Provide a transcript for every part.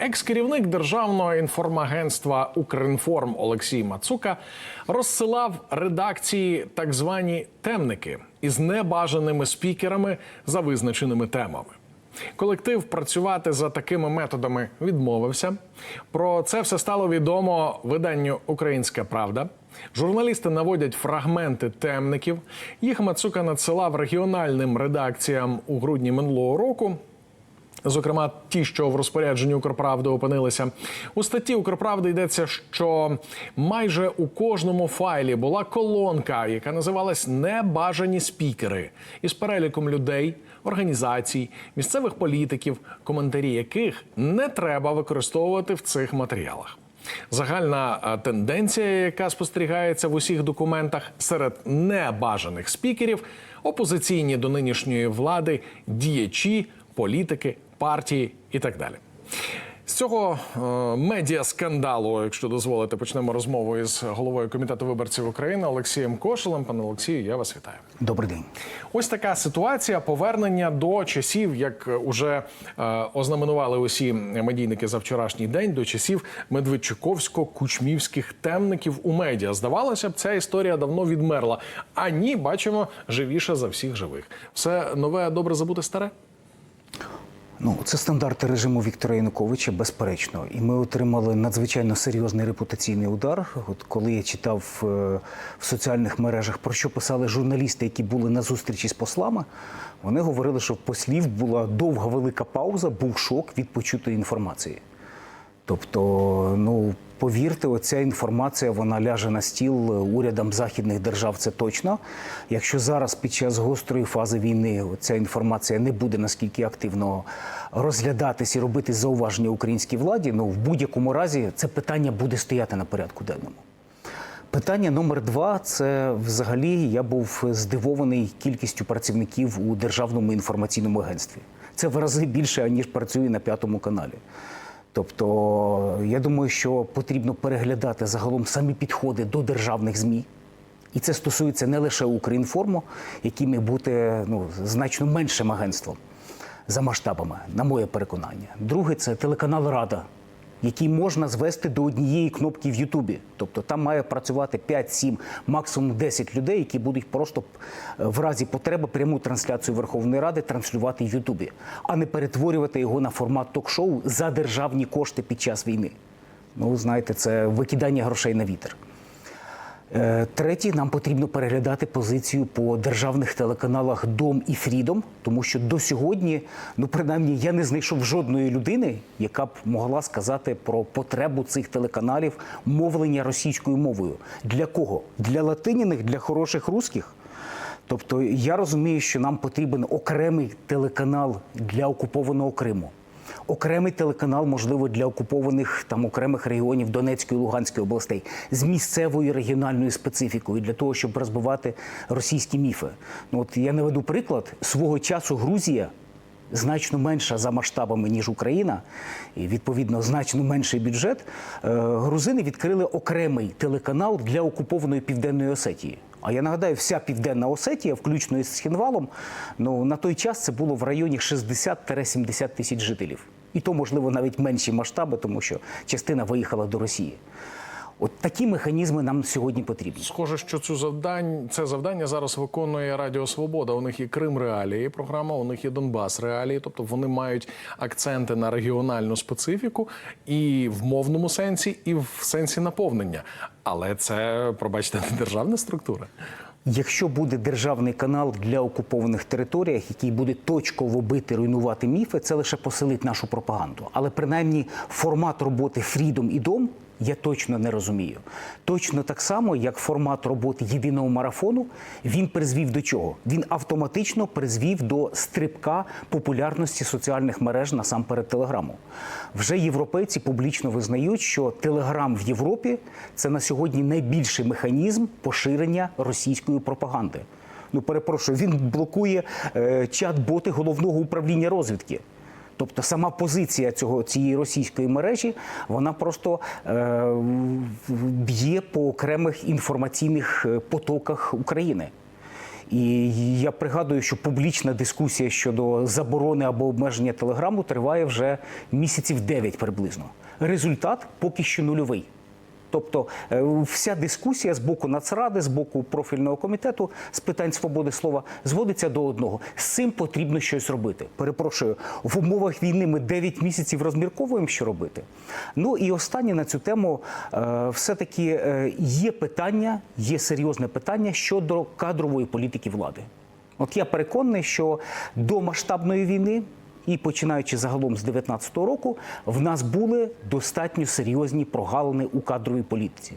Екс-керівник державного інформагентства Укрінформ Олексій Мацука розсилав редакції так звані темники із небажаними спікерами за визначеними темами. Колектив працювати за такими методами відмовився. Про це все стало відомо виданню Українська Правда. Журналісти наводять фрагменти темників. Їх Мацука надсилав регіональним редакціям у грудні минулого року. Зокрема, ті, що в розпорядженні Укрправди опинилися у статті Укрправди йдеться, що майже у кожному файлі була колонка, яка називалась Небажані спікери із переліком людей, організацій, місцевих політиків, коментарі яких не треба використовувати в цих матеріалах. Загальна тенденція, яка спостерігається в усіх документах серед небажаних спікерів, опозиційні до нинішньої влади, діячі, політики, партії і так далі. З цього е, медіа скандалу, якщо дозволите, почнемо розмову із головою комітету виборців України Олексієм Кошелем. Пане Олексію, я вас вітаю. Добрий день. Ось така ситуація повернення до часів, як уже е, ознаменували усі медійники за вчорашній день, до часів медведчуковсько-кучмівських темників у медіа. Здавалося б, ця історія давно відмерла. А ні, бачимо живіше за всіх живих. Все нове добре забути старе. Ну, це стандарти режиму Віктора Януковича, безперечно. І ми отримали надзвичайно серйозний репутаційний удар. От коли я читав е, в соціальних мережах, про що писали журналісти, які були на зустрічі з послами, вони говорили, що в послів була довга велика пауза, був шок від почутої інформації. Тобто, ну повірте, оця інформація вона ляже на стіл урядам західних держав. Це точно. Якщо зараз під час гострої фази війни ця інформація не буде наскільки активно розглядатись і робити зауваження українській владі, ну в будь-якому разі це питання буде стояти на порядку денному. Питання номер два це взагалі я був здивований кількістю працівників у державному інформаційному агентстві. Це в рази більше ніж працює на п'ятому каналі. Тобто, я думаю, що потрібно переглядати загалом самі підходи до державних змі. І це стосується не лише Українформу, який має бути ну, значно меншим агентством за масштабами, на моє переконання. Друге, це телеканал Рада, який можна звести до однієї кнопки в Ютубі. Тобто там має працювати 5-7, максимум 10 людей, які будуть просто е, в разі потреби пряму трансляцію Верховної Ради транслювати в Ютубі, а не перетворювати його на формат ток-шоу за державні кошти під час війни. Ну, знаєте, це викидання грошей на вітер. Е, Третє, нам потрібно переглядати позицію по державних телеканалах Дом і Фрідом, тому що до сьогодні, ну принаймні, я не знайшов жодної людини, яка б могла сказати про потребу цих телеканалів мовлення російською мовою. Для кого? Для латиніних, для хороших русських? Тобто я розумію, що нам потрібен окремий телеканал для окупованого Криму. Окремий телеканал, можливо, для окупованих там окремих регіонів Донецької і Луганської областей з місцевою регіональною специфікою для того, щоб розбивати російські міфи. Ну от я наведу приклад свого часу Грузія. Значно менша за масштабами ніж Україна, і відповідно значно менший бюджет. Е, Грузини відкрили окремий телеканал для окупованої південної Осетії. А я нагадаю, вся південна Осетія, включно із Схінвалом, ну на той час це було в районі 60-70 тисяч жителів. І то, можливо, навіть менші масштаби, тому що частина виїхала до Росії. От такі механізми нам сьогодні потрібні. Схоже, що цю завдань це завдання зараз виконує Радіо Свобода. У них є Крим Реалії програма, у них є Донбас Реалії. Тобто вони мають акценти на регіональну специфіку і в мовному сенсі, і в сенсі наповнення. Але це, пробачте, не державна структура. Якщо буде державний канал для окупованих територіях, який буде точково бити, руйнувати міфи, це лише посилить нашу пропаганду. Але принаймні формат роботи Фрідом і Дом я точно не розумію. Точно так само, як формат роботи єдиного марафону, він призвів до чого? Він автоматично призвів до стрибка популярності соціальних мереж насамперед телеграму. Вже європейці публічно визнають, що телеграм в Європі це на сьогодні найбільший механізм поширення російської пропаганди. Ну, перепрошую, він блокує е, чат-боти головного управління розвідки. Тобто сама позиція цього цієї російської мережі вона просто е, б'є по окремих інформаційних е, потоках України. І я пригадую, що публічна дискусія щодо заборони або обмеження телеграму триває вже місяців 9 приблизно. Результат поки що нульовий. Тобто е, вся дискусія з боку Нацради, з боку профільного комітету з питань свободи слова зводиться до одного: з цим потрібно щось робити. Перепрошую, в умовах війни ми 9 місяців розмірковуємо, що робити. Ну і останнє на цю тему е, все-таки е, є питання, є серйозне питання щодо кадрової політики влади. От я переконаний, що до масштабної війни і починаючи загалом з 19-го року, в нас були достатньо серйозні прогалини у кадровій політиці.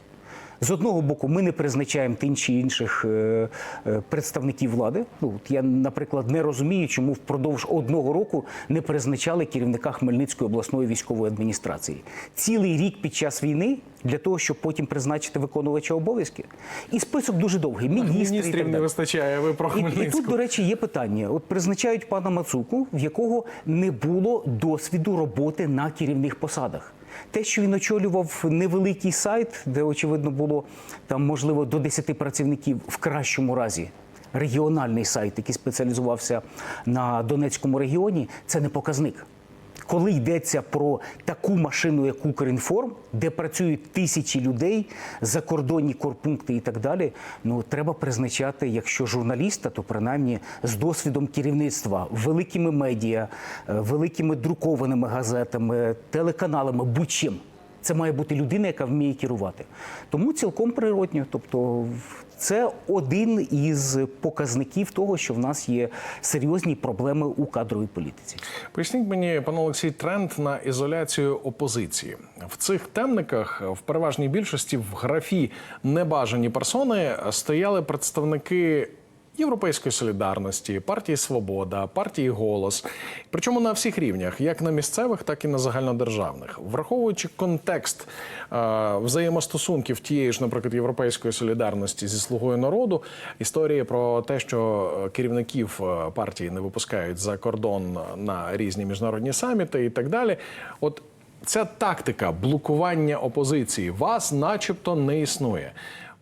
З одного боку, ми не призначаємо тим чи інших е, е, представників влади. Ну от я, наприклад, не розумію, чому впродовж одного року не призначали керівника Хмельницької обласної військової адміністрації. Цілий рік під час війни для того, щоб потім призначити виконувача обов'язки. І список дуже довгий. Так Міністрів не вистачає. Ви про І, і тут, до речі, є питання. От призначають пана Мацуку, в якого не було досвіду роботи на керівних посадах. Те, що він очолював невеликий сайт, де очевидно було там можливо до 10 працівників в кращому разі. Регіональний сайт, який спеціалізувався на Донецькому регіоні, це не показник. Коли йдеться про таку машину, як Укрінформ, де працюють тисячі людей, закордонні корпункти і так далі, ну треба призначати, якщо журналіста, то принаймні з досвідом керівництва великими медіа, е, великими друкованими газетами, телеканалами, будь-чим. Це має бути людина, яка вміє керувати. Тому цілком природньо. Тобто, це один із показників того, що в нас є серйозні проблеми у кадровій політиці. Поясніть мені, пане Олексій, тренд на ізоляцію опозиції в цих темниках в переважній більшості в графі небажані персони стояли представники. Європейської солідарності, партії Свобода, партії Голос, причому на всіх рівнях, як на місцевих, так і на загальнодержавних, враховуючи контекст е, взаємостосунків тієї ж, наприклад, європейської солідарності зі слугою народу, історії про те, що е, керівників е, партії не випускають за кордон на різні міжнародні саміти і так далі. От ця тактика блокування опозиції вас, начебто, не існує.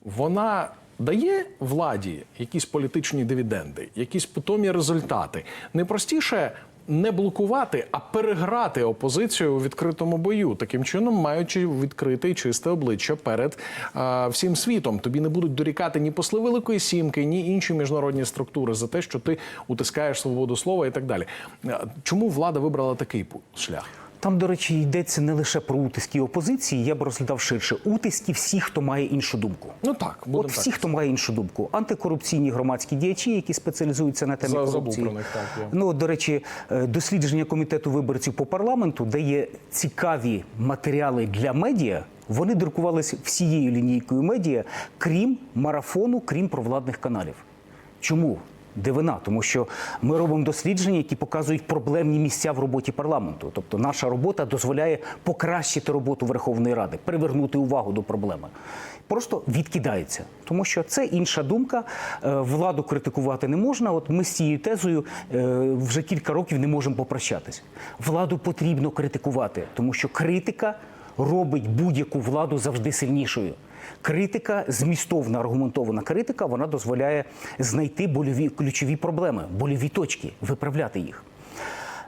Вона дає владі якісь політичні дивіденди, якісь питомі результати. Не простіше не блокувати, а переграти опозицію у відкритому бою, таким чином маючи відкрите і чисте обличчя перед а, всім світом. Тобі не будуть дорікати ні посли Великої Сімки, ні інші міжнародні структури за те, що ти утискаєш свободу слова і так далі. Чому влада вибрала такий шлях? Там, до речі, йдеться не лише про утиски опозиції, я б розглядав ширше. Утиски всіх, хто має іншу думку. Ну так, От так. всі, хто має іншу думку, антикорупційні громадські діячі, які спеціалізуються на темі За- корупції. про них, так. Ну, до речі, е, дослідження комітету виборців по парламенту дає цікаві матеріали для медіа. Вони друкувалися всією лінійкою медіа, крім марафону, крім провладних каналів. Чому? Дивина, тому що ми робимо дослідження, які показують проблемні місця в роботі парламенту. Тобто наша робота дозволяє покращити роботу Верховної Ради, привернути увагу до проблеми. Просто відкидається, тому що це інша думка. Е, Владу критикувати не можна. От ми з цією тезою е, вже кілька років не можемо попрощатись. Владу потрібно критикувати, тому що критика робить будь-яку владу завжди сильнішою. Критика, змістовна аргументована критика, вона дозволяє знайти больові ключові проблеми, больові точки, виправляти їх.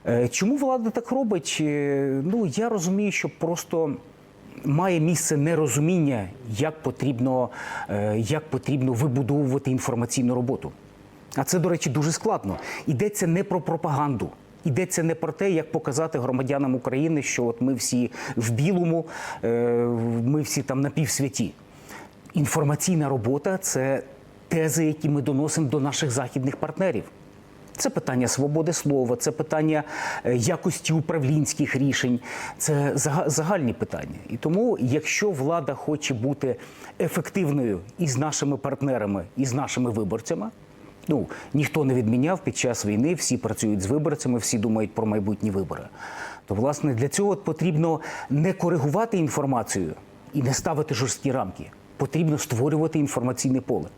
Е, Чому влада так робить? Е, Ну я розумію, що просто має місце нерозуміння, як потрібно, е, як потрібно вибудовувати інформаційну роботу. А це, до речі, дуже складно. Йдеться не про пропаганду. Йдеться не про те, як показати громадянам України, що от ми всі в білому, ми всі там напівсвяті. Інформаційна робота це тези, які ми доносимо до наших західних партнерів. Це питання свободи слова, це питання е, якості управлінських рішень, це загальні питання. І тому, якщо влада хоче бути ефективною і з нашими партнерами, і з нашими виборцями, ну ніхто не відміняв під час війни, всі працюють з виборцями, всі думають про майбутні вибори. То, власне, для цього потрібно не коригувати інформацію і не ставити жорсткі рамки. Потрібно створювати інформаційне поле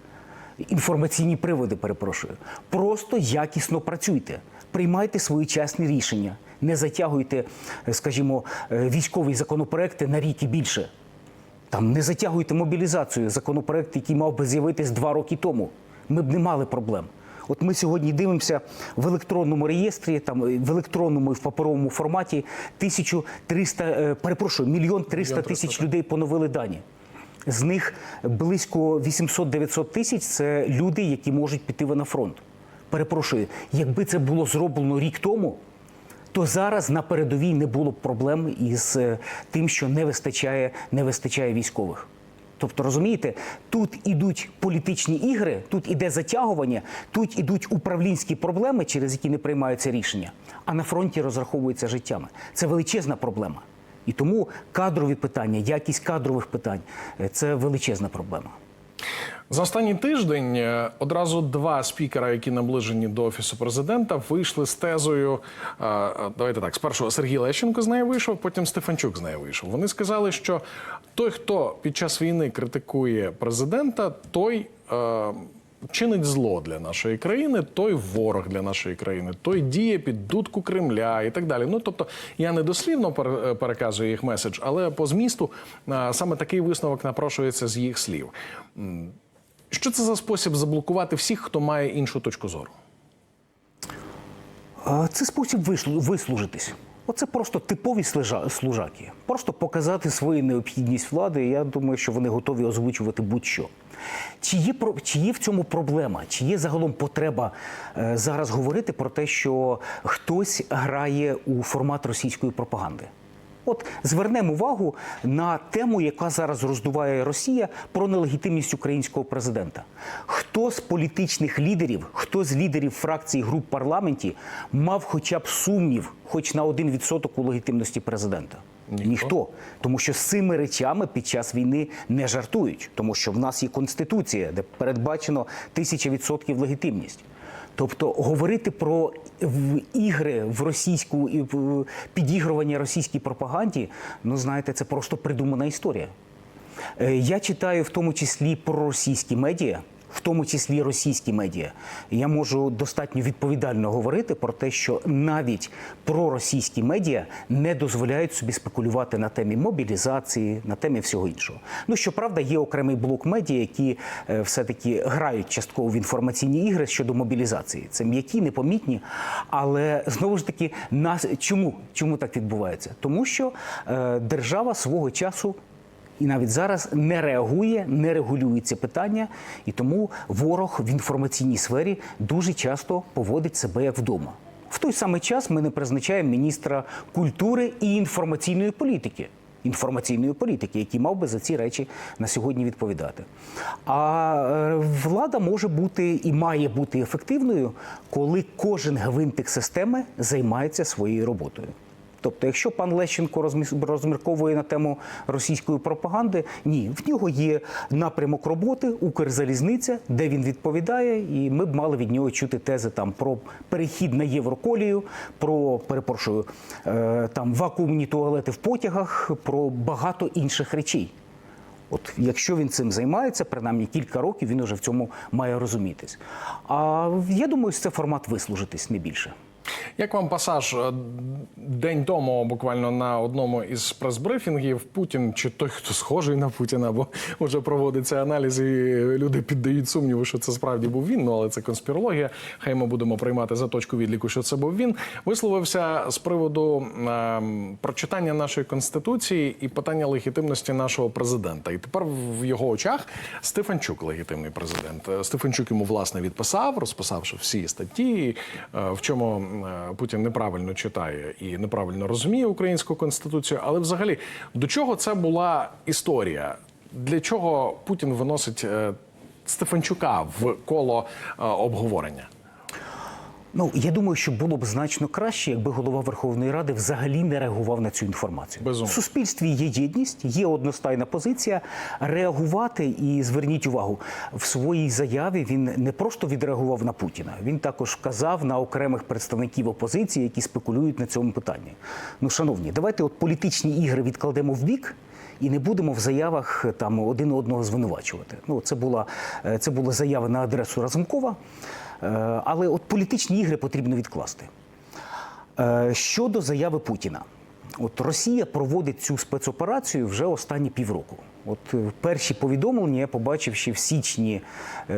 інформаційні приводи, перепрошую. Просто якісно працюйте, приймайте своєчасні рішення, не затягуйте, е, скажімо, е, військові законопроекти на рік і більше. Там не затягуйте мобілізацію, законопроект, який мав би з'явитись два роки тому. Ми б не мали проблем. От ми сьогодні дивимося в електронному реєстрі, там е, в електронному і в паперовому форматі 1300, е, перепрошую, мільйон 300 тисяч людей поновили дані. З них близько 800-900 тисяч це люди, які можуть піти на фронт. Перепрошую, якби це було зроблено рік тому, то зараз на передовій не було б проблем із е, тим, що не вистачає, не вистачає військових. Тобто, розумієте, тут ідуть політичні ігри, тут іде затягування, тут ідуть управлінські проблеми, через які не приймаються рішення, а на фронті розраховуються життями. Це величезна проблема. І тому кадрові питання, якість кадрових питань е, це величезна проблема. За останній тиждень е, одразу два спікера, які наближені до офісу президента, вийшли з тезою. е, Давайте так, спершу Сергій Лещенко з нею вийшов, потім Стефанчук з нею вийшов. Вони сказали, що той, хто під час війни критикує президента, той. Чинить зло для нашої країни, той ворог для нашої країни, той діє під дудку Кремля і так далі. Ну тобто я не дослівно е, переказую їх меседж, але по змісту саме такий висновок напрошується з їх слів. Що це за спосіб заблокувати всіх, хто має іншу точку зору? Це спосіб вислу- вислужитись. Оце просто типові служаки. Просто показати свою необхідність влади. Я думаю, що вони готові озвучувати будь-що. Чи є, чи є в цьому проблема? Чи є загалом потреба е, зараз говорити про те, що хтось грає у формат російської пропаганди? От звернемо увагу на тему, яка зараз роздуває Росія про нелегітимність українського президента. Хто з політичних лідерів, хто з лідерів фракцій груп парламенті мав хоча б сумнів, хоч на один відсоток у легітимності президента? Ніхто. Тому що з цими речами під час війни не жартують, тому що в нас є конституція, де передбачено тисяча відсотків легітимність. Тобто говорити про ігри в російську і підігрування російській пропаганді, ну знаєте, це просто придумана історія. Е, Я читаю в тому числі про російські медіа, в тому числі російські медіа. Я можу достатньо відповідально говорити про те, що навіть проросійські медіа не дозволяють собі спекулювати на темі мобілізації, на темі всього іншого. Ну щоправда, є окремий блок медіа, які е, все-таки грають частково в інформаційні ігри щодо мобілізації. Це м'які, непомітні. Але знову ж таки, нас чому? Чому так відбувається? Тому що е, держава свого часу і навіть зараз не реагує, не регулює ці питання, і тому ворог в інформаційній сфері дуже часто поводить себе як вдома. В той самий час ми не призначаємо міністра культури і інформаційної політики. Інформаційної політики, який мав би за ці речі на сьогодні відповідати. А е, влада може бути і має бути ефективною, коли кожен гвинтик системи займається своєю роботою. Тобто, якщо пан Лещенко розмірковує на тему російської пропаганди, ні, в нього є напрямок роботи, Укрзалізниця, де він відповідає, і ми б мали від нього чути тези там про перехід на євроколію, про перепрошую е, там вакуумні туалети в потягах, про багато інших речей. От якщо він цим займається, принаймні кілька років він уже в цьому має розумітись. А я думаю, це формат вислужитись не більше. Як вам пасаж е, день тому, буквально на одному із прес-брифінгів, Путін чи той, хто схожий на Путіна, бо вже проводиться аналіз, і люди піддають сумніву, що це справді був він. Ну але це конспірологія. Хай ми будемо приймати за точку відліку, що це був він. Висловився з приводу ем, прочитання нашої конституції і питання легітимності нашого президента. І тепер в його очах Стефанчук легітимний президент. Е, Стефанчук йому власне відписав, розписавши всі статті, е, в чому е, Путін неправильно читає і неправильно розуміє українську конституцію. Але взагалі до чого це була історія? Для чого Путін виносить е, Стефанчука в коло е, обговорення? Ну я думаю, що було б значно краще, якби голова Верховної Ради взагалі не реагував на цю інформацію. Безумовно. В суспільстві є єдність, є одностайна позиція. Реагувати і зверніть увагу в своїй заяві. Він не просто відреагував на Путіна. Він також вказав на окремих представників опозиції, які спекулюють на цьому питанні. Ну, шановні, давайте от політичні ігри відкладемо в бік. І не будемо в заявах там один одного звинувачувати. Ну це була е, це була заява на адресу Разумкова. Е, Але от політичні ігри потрібно відкласти. Е, Щодо заяви Путіна, От Росія проводить цю спецоперацію вже останні півроку. От е, перші повідомлення я побачив ще в січні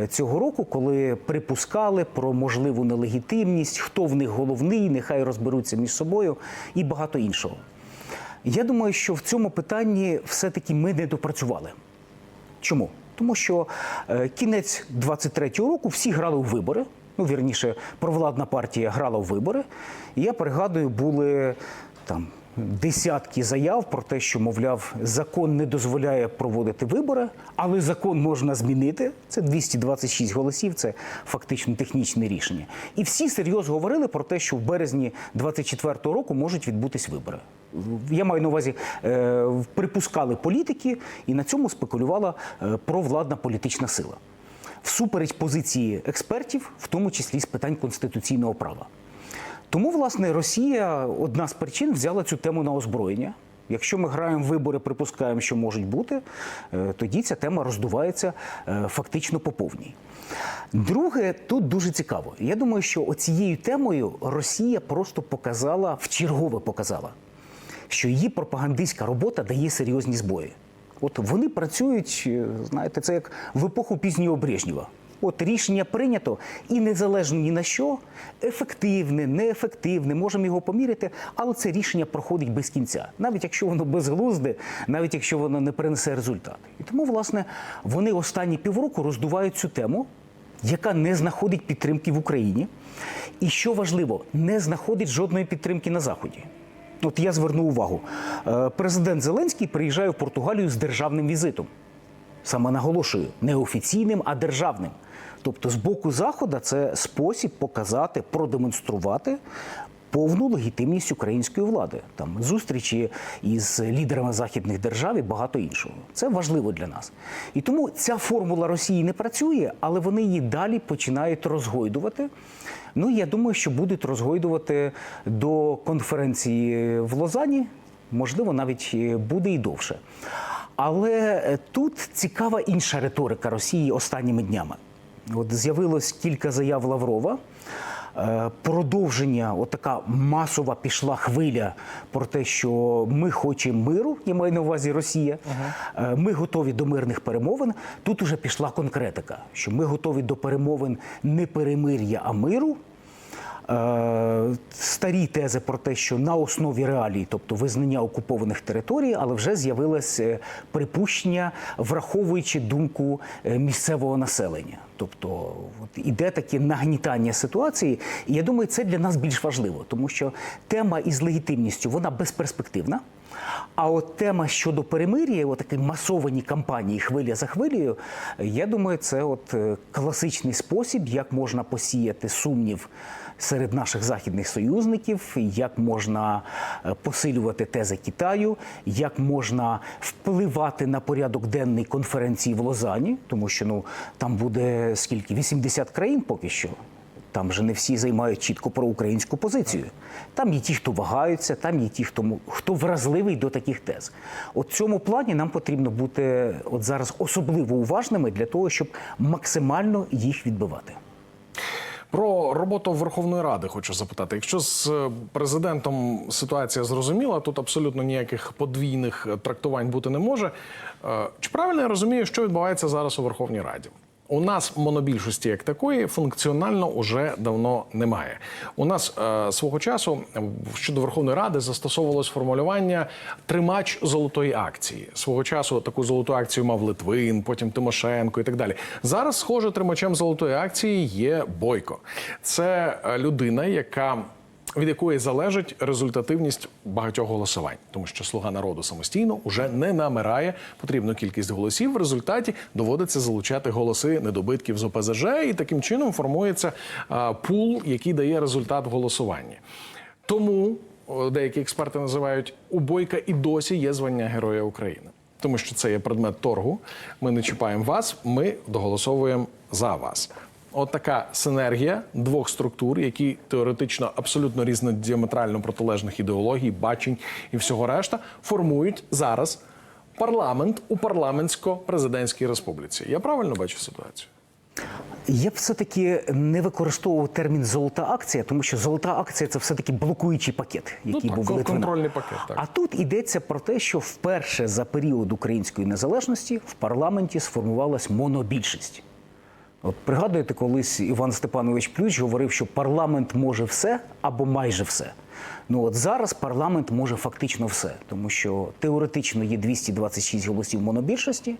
цього року, коли припускали про можливу нелегітимність, хто в них головний, нехай розберуться між собою і багато іншого. Я думаю, що в цьому питанні все-таки ми не допрацювали. Чому? Тому що е, кінець 23-го року всі грали у вибори. Ну, вірніше, провладна партія грала у вибори. І я пригадую, були там десятки заяв про те, що, мовляв, закон не дозволяє проводити вибори, але закон можна змінити. Це 226 голосів, це фактично технічне рішення. І всі серйозно говорили про те, що в березні 24-го року можуть відбутись вибори. Я маю на увазі, е, припускали політики, і на цьому спекулювала е, провладна політична сила. Всупереч позиції експертів, в тому числі з питань конституційного права. Тому, власне, Росія одна з причин взяла цю тему на озброєння. Якщо ми граємо в вибори, припускаємо, що можуть бути, е, тоді ця тема роздувається е, фактично по повній. Друге, тут дуже цікаво. Я думаю, що оцією темою Росія просто показала, вчергове показала, що її пропагандистська робота дає серйозні збої. От вони працюють, е, знаєте, це як в епоху пізнього Брежнєва. От рішення прийнято і незалежно ні на що, ефективне, неефективне, можемо його поміряти, але це рішення проходить без кінця, навіть якщо воно безглузде, навіть якщо воно не принесе результат. І тому, власне, вони останні півроку роздувають цю тему, яка не знаходить підтримки в Україні. І що важливо, не знаходить жодної підтримки на Заході. От я зверну увагу. Е, Президент Зеленський приїжджає в Португалію з державним візитом. Саме наголошую, не офіційним, а державним. Тобто, з боку Заходу це спосіб показати, продемонструвати повну легітимність української влади. Там зустрічі із лідерами західних держав і багато іншого. Це важливо для нас. І тому ця формула Росії не працює, але вони її далі починають розгойдувати. Ну я думаю, що будуть розгойдувати до конференції в Лозані, можливо, навіть е, буде і довше. Але е, тут цікава інша риторика Росії останніми днями. От з'явилось кілька заяв Лаврова. е, Продовження, отака масова пішла хвиля про те, що ми хочемо миру, я маю на увазі Росія. Ага. Ми готові до мирних перемовин. Тут уже пішла конкретика, що ми готові до перемовин не перемир'я, а миру. Е, старі тези про те, що на основі реалій, тобто визнання окупованих територій, але вже з'явилось е, припущення, враховуючи думку е, місцевого населення. Тобто от, іде таке нагнітання ситуації, і я думаю, це для нас більш важливо, тому що тема із легітимністю вона безперспективна. А от тема щодо перемир'я, от такі масовані кампанії хвиля за хвилею, я думаю, це от е, класичний спосіб, як можна посіяти сумнів серед наших західних союзників, як можна е, посилювати тези Китаю, як можна впливати на порядок денний конференції в Лозані, тому що ну там буде скільки 80 країн поки що. Там же не всі займають чітко проукраїнську позицію. Там є ті, хто вагаються, там є ті, хто, хто вразливий до таких тез. От в цьому плані нам потрібно бути от зараз особливо уважними для того, щоб максимально їх відбивати. Про роботу Верховної Ради хочу запитати. Якщо з е, президентом ситуація зрозуміла, тут абсолютно ніяких подвійних е, трактувань бути не може. Е, Чи правильно я розумію, що відбувається зараз у Верховній Раді? У нас монобільшості як такої функціонально уже давно немає. У нас е, свого часу щодо Верховної Ради застосовувалось формулювання тримач золотої акції. Свого часу таку золоту акцію мав Литвин, потім Тимошенко і так далі. Зараз, схоже, тримачем золотої акції є Бойко. Це е, людина, яка від якої залежить результативність багатьох голосувань, тому що слуга народу самостійно уже не намирає потрібну кількість голосів. В результаті доводиться залучати голоси недобитків з ОПЗЖ, і таким чином формується а, пул, який дає результат в голосуванні. Тому деякі експерти називають у Бойка і досі є звання Героя України. Тому що це є предмет торгу. Ми не чіпаємо вас, ми доголосовуємо за вас. От така синергія двох структур, які теоретично абсолютно різно діаметрально протилежних ідеологій, бачень і всього решта, формують зараз парламент у парламентсько-президентській республіці. Я правильно бачу ситуацію? Я б все-таки не використовував термін золота акція, тому що золота акція це все-таки блокуючий пакет, який Ну, так, був контрольний пакет, так. А тут йдеться про те, що вперше за період української незалежності в парламенті сформувалась монобільшість. От пригадуєте, колись Іван Степанович Плющ говорив, що парламент може все або майже все. Ну от зараз парламент може фактично все, тому що теоретично є 226 голосів монобільшості.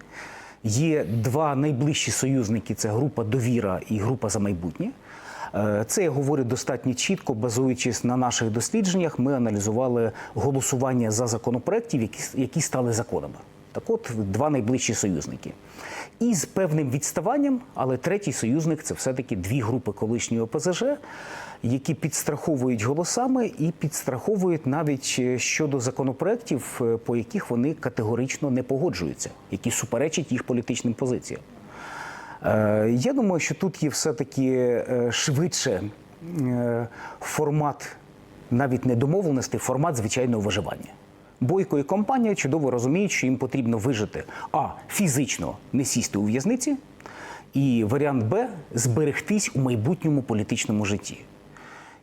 Є два найближчі союзники: це група Довіра і група за майбутнє. Е, Це я говорю достатньо чітко, базуючись на наших дослідженнях. Ми аналізували голосування за законопроєктів, які, які стали законами. Так от, два найближчі союзники. І з певним відставанням, але третій союзник це все-таки дві групи колишньої ОПЗЖ, які підстраховують голосами і підстраховують навіть е, щодо законопроєктів, е, по яких вони категорично не погоджуються, які суперечать їх політичним позиціям. Е, Я думаю, що тут є все-таки швидше формат навіть не домовленості, формат звичайного виживання. Бойко і компанія чудово розуміють, що їм потрібно вижити а фізично не сісти у в'язниці, і варіант Б зберегтись у майбутньому політичному житті.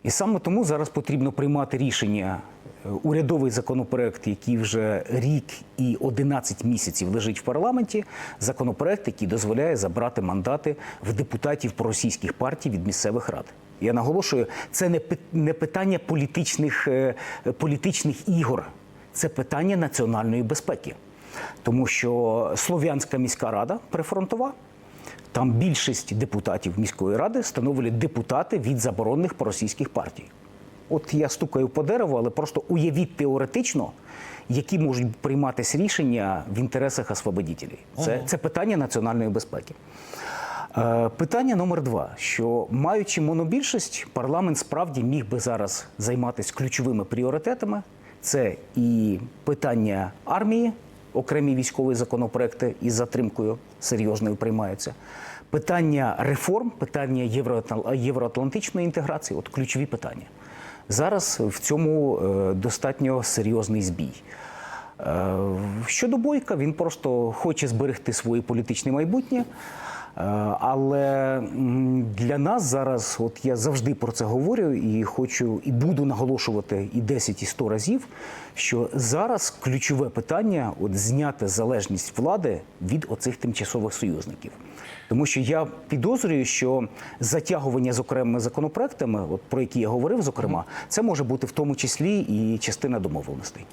І саме тому зараз потрібно приймати рішення. Е, Урядовий законопроект, який вже рік і 11 місяців лежить в парламенті, законопроект, який дозволяє забрати мандати в депутатів проросійських партій від місцевих рад. Я наголошую, це не питання політичних, е, політичних ігор, це питання національної безпеки. Тому що Слов'янська міська рада прифронтова. Там більшість депутатів міської ради становлять депутати від заборонених проросійських партій. От я стукаю по дереву, але просто уявіть теоретично, які можуть прийматися рішення в інтересах освободітелів. Це, це питання національної безпеки. Е, Питання номер два: що маючи монобільшість, парламент справді міг би зараз займатися ключовими пріоритетами. Це і питання армії, окремі військові законопроекти із затримкою серйозною приймаються. Питання реформ, питання євроатл- євроатлантичної інтеграції от ключові питання. Зараз в цьому е, достатньо серйозний збій. Е, Щодо Бойка, він просто хоче зберегти своє політичне майбутнє. Е, Але для нас зараз, от я завжди про це говорю і хочу і буду наголошувати і 10, і 100 разів, що зараз ключове питання от зняти залежність влади від оцих тимчасових союзників. Тому що я підозрюю, що затягування з окремими законопроектами, от про які я говорив, зокрема, це може бути в тому числі і частина домовленостей.